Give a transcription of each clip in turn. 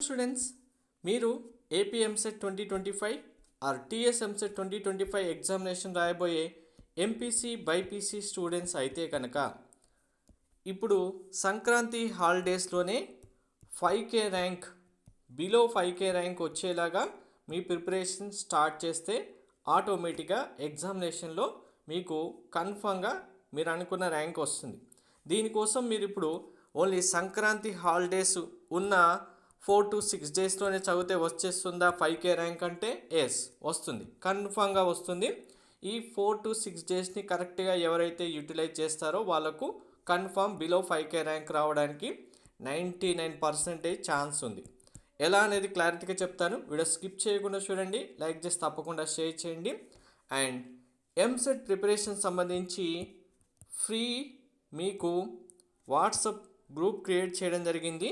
Students మీరు AP EAMCET twenty twenty five or TS EAMCET twenty twenty five examination రాయబోయే MPC BiPC students అయితే కనుక ఇప్పుడు Sankranti హాలిడేస్లోనే five K rank below five K rank వచ్చేలాగా మీ preparation start చేస్తే ఆటోమేటిక్గా ఎగ్జామినేషన్లో మీకు కన్ఫామ్గా మీరు అనుకున్న ర్యాంక్ వస్తుంది. దీనికోసం మీరు ఇప్పుడు ఓన్లీ సంక్రాంతి హాలిడేస్ ఉన్న ఫోర్ టు సిక్స్ డేస్లోనే చదివితే వచ్చేస్తుందా ఫైవ్ కే ర్యాంక్ అంటే ఎస్ వస్తుంది. కన్ఫామ్గా వస్తుంది. ఈ ఫోర్ టు సిక్స్ డేస్ని కరెక్ట్గా ఎవరైతే యూటిలైజ్ చేస్తారో వాళ్ళకు confirm below five K rank రావడానికి నైంటీ నైన్ పర్సెంటేజ్ ఛాన్స్ ఉంది. ఎలా అనేది క్లారిటీగా చెప్తాను. వీడియో స్కిప్ చేయకుండా చూడండి. లైక్ చేసి తప్పకుండా షేర్ చేయండి. అండ్ ఎంసెట్ ప్రిపరేషన్ సంబంధించి ఫ్రీ మీకు వాట్సప్ గ్రూప్ క్రియేట్ చేయడం జరిగింది.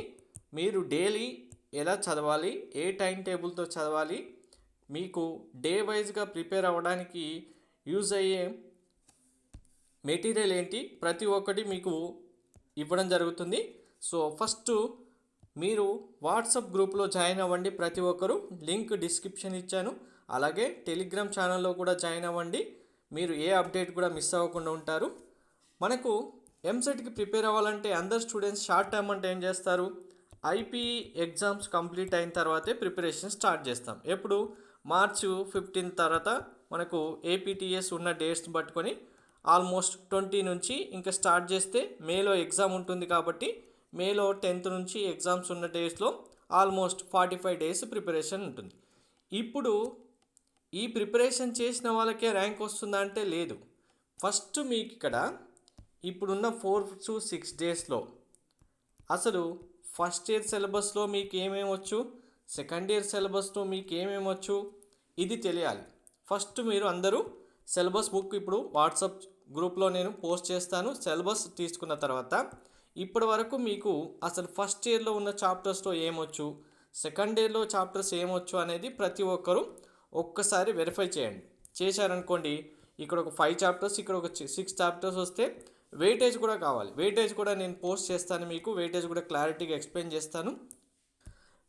మీరు డైలీ ఎలా చదవాలి ఏ టైం టేబుల్తో చదవాలి మీకు డే వైజ్గా ప్రిపేర్ అవ్వడానికి యూజ్ అయ్యే మెటీరియల్ ఏంటి ప్రతి ఒక్కటి మీకు ఇవ్వడం జరుగుతుంది. సో ఫస్ట్ మీరు వాట్సాప్ గ్రూప్లో జాయిన్ అవ్వండి ప్రతి ఒక్కరు. లింక్ డిస్క్రిప్షన్ ఇచ్చాను. అలాగే టెలిగ్రామ్ ఛానల్లో కూడా జాయిన్ అవ్వండి. మీరు ఏ అప్డేట్ కూడా మిస్ అవ్వకుండా ఉంటారు. మనకు ఎంసెట్కి ప్రిపేర్ అవ్వాలంటే అందరు స్టూడెంట్స్ షార్ట్ టర్మ్ అంటే ఏం చేస్తారు? ఐపీ ఎగ్జామ్స్ కంప్లీట్ అయిన తర్వాతే ప్రిపరేషన్ స్టార్ట్ చేస్తాం. ఎప్పుడు? మార్చు ఫిఫ్టీన్ తర్వాత మనకు ఏపీటీఎస్ ఉన్న డేట్స్ పట్టుకొని ఆల్మోస్ట్ ట్వంటీ నుంచి ఇంకా స్టార్ట్ చేస్తే మేలో ఎగ్జామ్ ఉంటుంది కాబట్టి మేలో టెన్త్ నుంచి ఎగ్జామ్స్ ఉన్న డేస్లో almost forty five days preparation ఉంటుంది. ఇప్పుడు ఈ ప్రిపరేషన్ చేసిన వాళ్ళకే ర్యాంక్ వస్తుందా అంటే లేదు. ఫస్ట్ మీకు ఇక్కడ ఇప్పుడున్న ఫోర్ టు సిక్స్ డేస్లో అసలు ఫస్ట్ ఇయర్ సిలబస్లో మీకు ఏమేమి వచ్చు? సెకండ్ ఇయర్ సిలబస్లో మీకు ఏమేమి వచ్చు? ఇది తెలియాలి. ఫస్ట్ మీరు అందరూ సిలబస్ బుక్ ఇప్పుడు వాట్సాప్ గ్రూప్లో నేను పోస్ట్ చేస్తాను. సిలబస్ తీసుకున్న తర్వాత ఇప్పటి వరకు మీకు అసలు ఫస్ట్ ఇయర్లో ఉన్న చాప్టర్స్లో ఏమొచ్చు సెకండ్ ఇయర్లో చాప్టర్స్ ఏమొచ్చు అనేది ప్రతి ఒక్కరూ ఒక్కసారి వెరిఫై చేయండి. చేశారనుకోండి ఇక్కడ ఒక ఫైవ్ చాప్టర్స్ ఇక్కడ ఒక సిక్స్ చాప్టర్స్ వస్తే వెయిటేజ్ కూడా కావాలి. వెయిటేజ్ కూడా నేను పోస్ట్ చేస్తాను మీకు. వెయిటేజ్ కూడా క్లారిటీగా ఎక్స్ప్లెయిన్ చేస్తాను.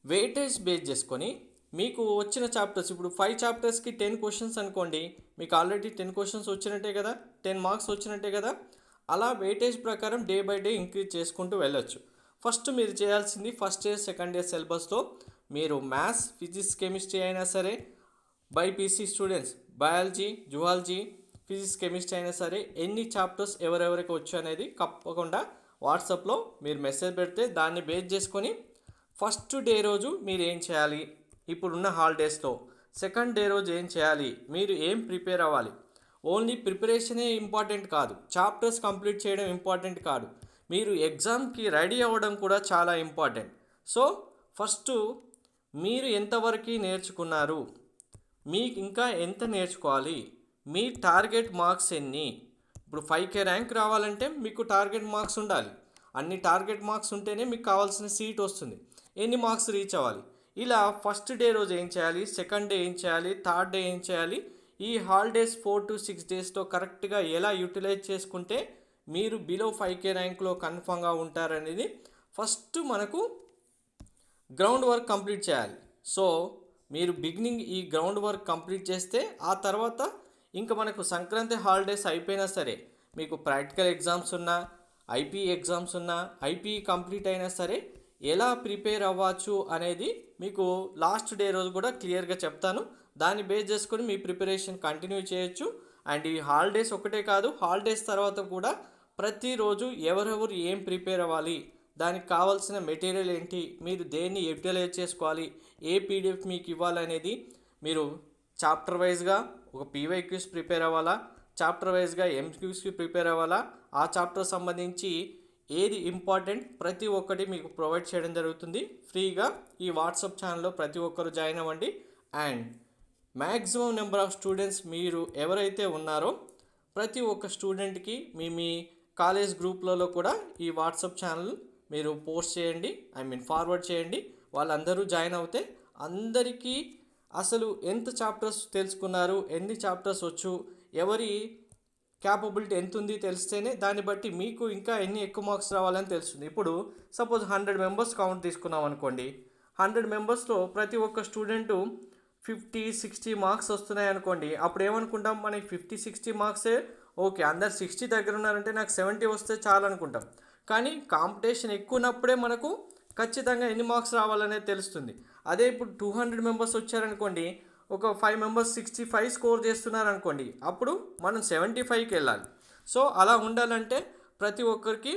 వెయిటేజ్ బేస్ చేసుకొని మీకు వచ్చిన చాప్టర్స్ ఇప్పుడు ఫైవ్ చాప్టర్స్కి టెన్ క్వశ్చన్స్ అనుకోండి మీకు ఆల్రెడీ టెన్ క్వశ్చన్స్ వచ్చినట్టే కదా? టెన్ మార్క్స్ వచ్చినట్టే కదా? అలా వెయిటేజ్ ప్రకారం డే బై డే ఇంక్రీజ్ చేసుకుంటూ వెళ్ళొచ్చు. ఫస్ట్ మీరు చేయాల్సింది ఫస్ట్ ఇయర్ సెకండ్ ఇయర్ సిలబస్లో మీరు మ్యాథ్స్ ఫిజిక్స్ కెమిస్ట్రీ అయినా సరే BiPC students biology zoology physics chemistry అయినా సరే ఎన్ని చాప్టర్స్ ఎవరెవరికి వచ్చు అనేది తప్పకుండా వాట్సాప్లో మీరు మెసేజ్ పెడితే దాన్ని బేస్ చేసుకొని ఫస్ట్ డే రోజు మీరు ఏం చేయాలి? ఇప్పుడున్న హాలిడేస్లో సెకండ్ డే రోజు ఏం చేయాలి? మీరు ఏం ప్రిపేర్ అవ్వాలి? ఓన్లీ ప్రిపరేషనే ఇంపార్టెంట్ కాదు. చాప్టర్స్ కంప్లీట్ చేయడం ఇంపార్టెంట్ కాదు. మీరు ఎగ్జామ్కి రెడీ అవ్వడం కూడా చాలా ఇంపార్టెంట్. సో ఫస్ట్ మీరు ఎంతవరకు నేర్చుకున్నారు? మీకు ఇంకా ఎంత నేర్చుకోవాలి? మీ టార్గెట్ మార్క్స్ ఎన్ని? ఇప్పుడు ఫైవ్ కే ర్యాంక్ రావాలంటే మీకు టార్గెట్ మార్క్స్ ఉండాలి. అన్ని టార్గెట్ మార్క్స్ ఉంటేనే మీకు కావాల్సిన సీట్ వస్తుంది. ఎన్ని మార్క్స్ రీచ్ అవ్వాలి? ఇలా ఫస్ట్ డే రోజు ఏం చేయాలి? సెకండ్ డే ఏం చేయాలి? థర్డ్ డే ఏం చేయాలి? ఈ హాలిడేస్ ఫోర్ టు సిక్స్ డేస్తో కరెక్ట్గా ఎలా యూటిలైజ్ చేసుకుంటే మీరు బిలో ఫైవ్ కే ర్యాంక్లో కన్ఫామ్గా ఉంటారనేది ఫస్ట్ మనకు గ్రౌండ్ వర్క్ కంప్లీట్ చేయాలి. సో మీరు బిగినింగ్ ఈ గ్రౌండ్ వర్క్ కంప్లీట్ చేస్తే ఆ తర్వాత ఇంకా మనకు సంక్రాంతి హాలిడేస్ అయిపోయినా సరే మీకు ప్రాక్టికల్ ఎగ్జామ్స్ ఉన్నా ఐపీ ఎగ్జామ్స్ ఉన్నా ఐపీ కంప్లీట్ అయినా సరే ఎలా ప్రిపేర్ అవ్వచ్చు అనేది మీకు లాస్ట్ డే రోజు కూడా క్లియర్గా చెప్తాను. దాన్ని బేస్ చేసుకొని మీ ప్రిపరేషన్ కంటిన్యూ చేయొచ్చు. అండ్ ఈ హాలిడేస్ ఒకటే కాదు హాలిడేస్ తర్వాత కూడా ప్రతిరోజు ఎవరెవరు ఏం ప్రిపేర్ అవ్వాలి దానికి కావాల్సిన మెటీరియల్ ఏంటి మీరు దేన్ని యూటిలైజ్ చేసుకోవాలి ఏ పీడిఎఫ్ మీకు ఇవ్వాలనేది మీరు చాప్టర్ వైజ్గా ఒక పీవైక్యూస్ ప్రిపేర్ అవ్వాలా? చాప్టర్ వైజ్గా ఎంక్యూస్కి ప్రిపేర్ అవ్వాలా? ఆ చాప్టర్ సంబంధించి ఏది ఇంపార్టెంట్ ప్రతి ఒక్కటి మీకు ప్రొవైడ్ చేయడం జరుగుతుంది. ఫ్రీగా ఈ వాట్సాప్ ఛానల్లో ప్రతి ఒక్కరు జాయిన్ అవ్వండి. And maximum number of students మీరు ఎవరైతే ఉన్నారో ప్రతి ఒక్క స్టూడెంట్కి మీ మీ కాలేజ్ గ్రూప్లలో కూడా ఈ వాట్సాప్ ఛానల్ మీరు పోస్ట్ చేయండి. ఐ మీన్ ఫార్వర్డ్ చేయండి. వాళ్ళందరూ జాయిన్ అవుతే అందరికీ అసలు ఎంత చాప్టర్స్ తెలుసుకున్నారు? ఎన్ని చాప్టర్స్ వచ్చు? ఎవరి క్యాపబిలిటీ ఎంత ఉంది తెలిస్తేనే దాన్ని బట్టి మీకు ఇంకా ఎన్ని ఎక్కువ మార్క్స్ రావాలని తెలుస్తుంది. ఇప్పుడు సపోజ్ హండ్రెడ్ మెంబర్స్ కౌంట్ తీసుకున్నాం అనుకోండి. హండ్రెడ్ మెంబర్స్లో ప్రతి ఒక్క స్టూడెంటు ఫిఫ్టీ సిక్స్టీ మార్క్స్ వస్తున్నాయి అనుకోండి. అప్పుడు ఏమనుకుంటాం? మనకి ఫిఫ్టీ సిక్స్టీ మార్క్సే ఓకే అందరు సిక్స్టీ దగ్గర ఉన్నారంటే నాకు సెవెంటీ వస్తే చాలు అనుకుంటాం. కానీ కాంపిటీషన్ ఎక్కువ ఉన్నప్పుడే మనకు ఖచ్చితంగా ఎన్ని మార్క్స్ రావాలనేది తెలుస్తుంది. అదే ఇప్పుడు టూ హండ్రెడ్ మెంబర్స్ వచ్చారనుకోండి ఒక five members sixty five score చేస్తున్నారు అనుకోండి అప్పుడు మనం సెవెంటీ ఫైవ్కి వెళ్ళాలి. సో అలా ఉండాలంటే ప్రతి ఒక్కరికి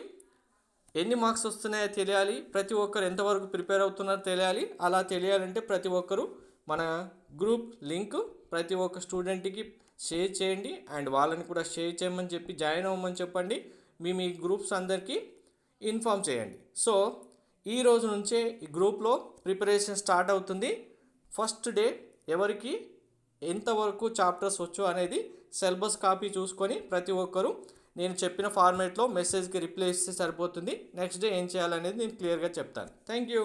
ఎన్ని మార్క్స్ వస్తున్నాయో తెలియాలి ప్రతి ఒక్కరు ఎంతవరకు ప్రిపేర్ అవుతున్నారో తెలియాలి. అలా తెలియాలంటే ప్రతి ఒక్కరు మన గ్రూప్ లింక్ ప్రతి ఒక్క స్టూడెంట్కి షేర్ చేయండి అండ్ వాళ్ళని కూడా షేర్ చేయమని చెప్పి జాయిన్ అవ్వమని చెప్పండి. మీ మీ గ్రూప్స్ అందరికీ ఇన్ఫామ్ చేయండి. సో ఈ రోజు నుంచే ఈ గ్రూప్లో ప్రిపరేషన్ స్టార్ట్ అవుతుంది. ఫస్ట్ డే ఎవరికి ఎంతవరకు చాప్టర్స్ వచ్చు అనేది సిలబస్ కాపీ చూసుకొని ప్రతి ఒక్కరూ నేను చెప్పిన ఫార్మేట్లో మెసేజ్కి రిప్లై ఇస్తే సరిపోతుంది. నెక్స్ట్ డే ఏం చేయాలనేది నేను క్లియర్గా చెప్తాను. Thank you.